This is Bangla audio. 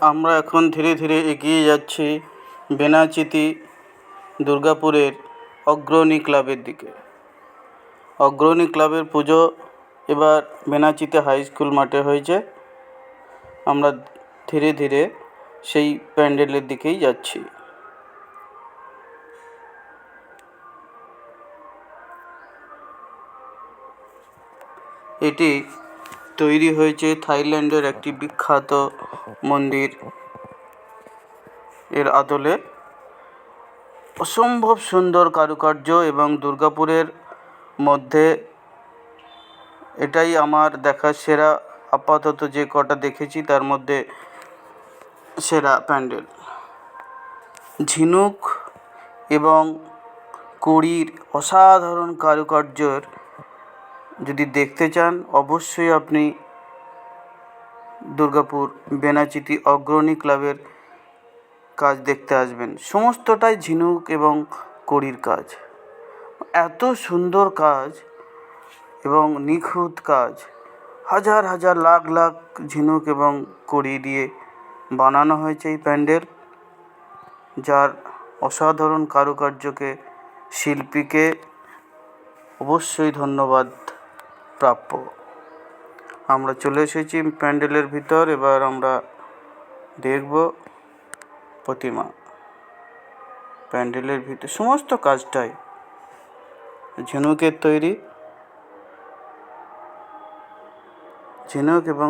আমরা এখন ধীরে ধীরে এগিয়ে যাচ্ছি বেনাচিতি দুর্গাপুরের অগ্রণী ক্লাবের দিকে। অগ্রণী ক্লাবের পুজো এবার বেনাচিতে হাই স্কুল মাঠে হয়েছে। আমরা ধীরে ধীরে সেই প্যান্ডেলের দিকেই যাচ্ছি। এটি তৈরি হয়েছে থাইল্যান্ডের একটি বিখ্যাত মন্দির এর আদলে অসম্ভব সুন্দর কারুকার্য এবং দুর্গাপুরের মধ্যে এটাই আমার দেখা সেরা আপাতত যে কটা দেখেছি তার মধ্যে সেরা প্যান্ডেল। ঝিনুক এবং কড়ির অসাধারণ কারুকার্যর যদি দেখতে চান, অবশ্যই আপনি দুর্গাপুর বেনাচিতি অগ্রণী ক্লাবের কাজ দেখতে আসবেন। সমস্তটাই ঝিনুক এবং কড়ির কাজ। এত সুন্দর কাজ এবং নিখুঁত কাজ। হাজার হাজার লাখ লাখ ঝিনুক এবং কড়ি দিয়ে বানানো হয়েছে এই প্যান্ডেল, যার অসাধারণ কারুকার্যকে শিল্পীকে অবশ্যই ধন্যবাদ প্রাপ্য। আমরা চলে এসেছি প্যান্ডেলের ভিতর, এবার আমরা দেখব প্রতিমা। প্যান্ডেলের ভিতর সমস্ত কাজটাই ঝিনুকের তৈরি। ঝিনুক এবং